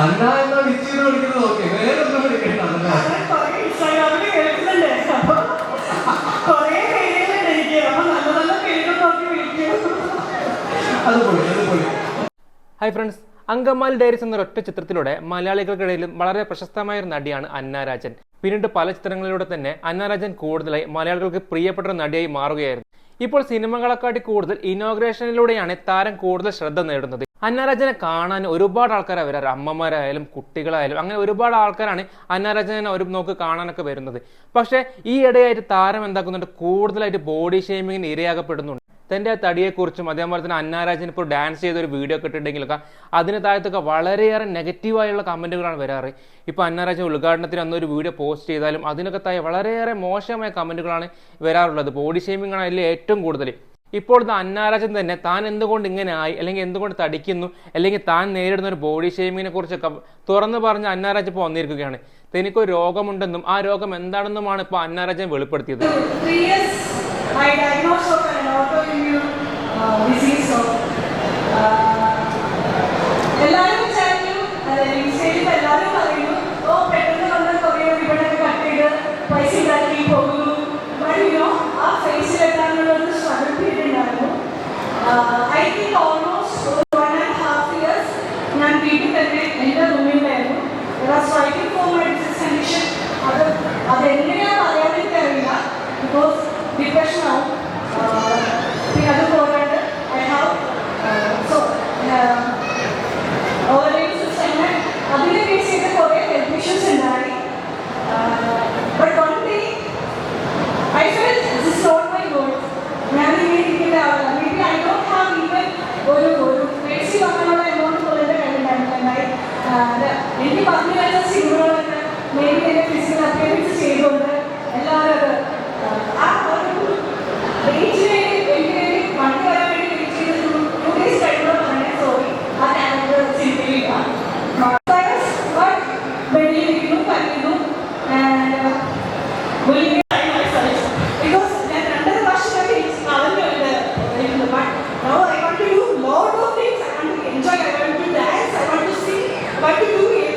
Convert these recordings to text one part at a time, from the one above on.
അന്ന എന്ന വിളിക്കുന്നത് ഓക്കെ വേറെ ഒന്നും വിളിക്കണ്ട അന്ന. ഹായ് ഫ്രണ്ട്സ് അങ്കമാലി ഡയറീസ് എന്ന ഒറ്റ ചിത്രത്തിലൂടെ മലയാളികൾക്കിടയിലും വളരെ പ്രശസ്തമായ ഒരു നടിയാണ് അന്നാരാജൻ പിന്നീട് പല ചിത്രങ്ങളിലൂടെ തന്നെ അന്നാരാജൻ കൂടുതലായി മലയാളികൾക്ക് പ്രിയപ്പെട്ട ഒരു നടിയായി മാറുകയായിരുന്നു. ഇപ്പോൾ സിനിമകളെക്കാട്ടി കൂടുതൽ ഇനോഗ്രേഷനിലൂടെയാണ് താരം കൂടുതൽ ശ്രദ്ധ നേടുന്നത്. അന്നാരാജനെ കാണാൻ ഒരുപാട് ആൾക്കാർ വരാറ്. അമ്മമാരായാലും കുട്ടികളായാലും അങ്ങനെ ഒരുപാട് ആൾക്കാരാണ് അന്നാരാജനെ ഒരു നോക്ക് കാണാനൊക്കെ വരുന്നത്. പക്ഷേ ഈ ഇടയായിട്ട് താരം എന്താക്കുന്നുണ്ട്? കൂടുതലായിട്ട് ബോഡി ഷേമിങ്ങിന് ഇരയാകപ്പെടുന്നുണ്ട് തന്റെ തടിയെക്കുറിച്ചും അതേപോലെ തന്നെ അന്നാരാജൻ ഇപ്പോൾ ഡാൻസ് ചെയ്ത ഒരു വീഡിയോ ഒക്കെ ഇട്ടിട്ടുണ്ടെങ്കിലൊക്കെ അതിന് താഴത്തൊക്കെ വളരെയേറെ നെഗറ്റീവായുള്ള കമന്റുകളാണ് വരാറ്. ഇപ്പോൾ അന്നാരാജൻ ഉദ്ഘാടനത്തിന് അന്നൊരു വീഡിയോ പോസ്റ്റ് ചെയ്താലും അതിനൊക്കെ താഴെ വളരെയേറെ മോശമായ കമന്റുകളാണ് വരാറുള്ളത്. ബോഡി ഷേമിംഗ് ആണ് അതിൽ ഏറ്റവും കൂടുതൽ ഇപ്പോൾ അന്നാരാജൻ തന്നെ. താൻ എന്തുകൊണ്ട് ഇങ്ങനെ ആയി? അല്ലെങ്കിൽ എന്തുകൊണ്ട് തടിക്കുന്നു? അല്ലെങ്കിൽ താൻ നേരിടുന്ന ഒരു ബോഡി ഷേമിങ്ങിനെ കുറിച്ചൊക്കെ തുറന്നു പറഞ്ഞ് അന്നാരാജ് ഇപ്പോൾ വന്നിരിക്കുകയാണ്. തനിക്ക് ഒരു രോഗമുണ്ടെന്നും ആ രോഗം എന്താണെന്നുമാണ് ഇപ്പോൾ അന്നാരാജൻ വെളിപ്പെടുത്തിയത്. Uh, disease of എല്ലാവരും I think almost one and half years నేను బీటీ తగ్గి ఎంత రూమిండాను ఇలా స్వైపింగ్ ఫోర్ మెడిసిన్స్ కండిషన్ అది అది ఎన్నిగా పర్యావరణ బికాస్ డిప్రెషన్ అవుతుంది. എനിക്ക് പത്ത് വരുന്ന സിനിമകളൊക്കെ മേ എന്റെ ഫിസിക്കൽ അപ്പിയറൻസ് ചെയ്തുകൊണ്ട് എല്ലാവരും ആ ഒരു റേഞ്ചിന് വേണ്ടി എനിക്ക് വേണ്ടി വണ്ടി വരാൻ വേണ്ടി വെയിറ്റ് ചെയ്ത് ടു ഡേയ്സ് കഴിയുമ്പോഴാണ് സോറി ആ ക്യാരക്ടർ സിനിമയിലില്ല ബട്ട് വെളിയിലിരിക്കുന്നു കല്ലിരുന്നു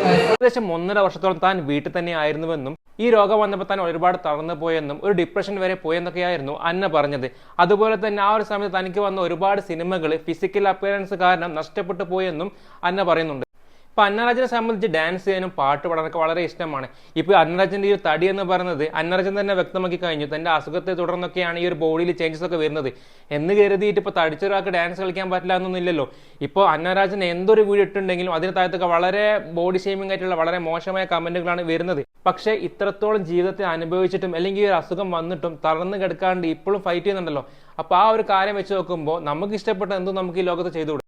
ഏകദേശം ഒന്നര വർഷത്തോളം താൻ വീട്ടിൽ തന്നെ ആയിരുന്നുവെന്നും ഈ രോഗം വന്നപ്പോൾ താൻ ഒരുപാട് തളർന്നു പോയെന്നും ഒരു ഡിപ്രഷൻ വരെ പോയെന്നൊക്കെയായിരുന്നു അന്ന പറഞ്ഞത്. അതുപോലെ തന്നെ ആ ഒരു സമയത്ത് തനിക്ക് വന്ന ഒരുപാട് സിനിമകൾ ഫിസിക്കൽ അപ്പിയറൻസ് കാരണം നഷ്ടപ്പെട്ടു പോയെന്നും അന്ന പറയുന്നുണ്ട്. ഇപ്പൊ അന്നരാജനെ സംബന്ധിച്ച് ഡാൻസ് ചെയ്യാനും പാട്ട് പാടാനൊക്കെ വളരെ ഇഷ്ടമാണ്. ഇപ്പൊ അന്നരാജന്റെ ഈ ഒരു തടി എന്ന് പറയുന്നത് അന്നരാജൻ തന്നെ വ്യക്തമാക്കി കഴിഞ്ഞു. തന്റെ അസുഖത്തെ തുടർന്നൊക്കെയാണ് ഈ ഒരു ബോഡിയിൽ ചേഞ്ചസ് ഒക്കെ വരുന്നത്. എന്ന് കരുതിയിട്ട് ഇപ്പൊ തടിച്ച ഒരാൾക്ക് ഡാൻസ് കളിക്കാൻ പറ്റില്ല എന്നൊന്നുമില്ലല്ലോ ഇപ്പോൾ അന്നരാജൻ എന്തൊരു വീഡിയോ ഇട്ടുണ്ടെങ്കിലും അതിന് താഴത്തൊക്കെ വളരെ ബോഡി ഷേമിംഗ് ആയിട്ടുള്ള വളരെ മോശമായ കമന്റുകളാണ് വരുന്നത്. പക്ഷേ ഇത്രത്തോളം ജീവിതത്തെ അനുഭവിച്ചിട്ടും അല്ലെങ്കിൽ ഈ ഒരു അസുഖം വന്നിട്ടും തളർന്നു കിടക്കാണ്ട് ഇപ്പോഴും ഫൈറ്റ് ചെയ്യുന്നുണ്ടല്ലോ. അപ്പോൾ ആ ഒരു കാര്യം വെച്ച് നോക്കുമ്പോൾ നമുക്ക് ഇഷ്ടപ്പെട്ട എന്തും നമുക്ക് ഈ ലോകത്ത് ചെയ്തുകൂടെ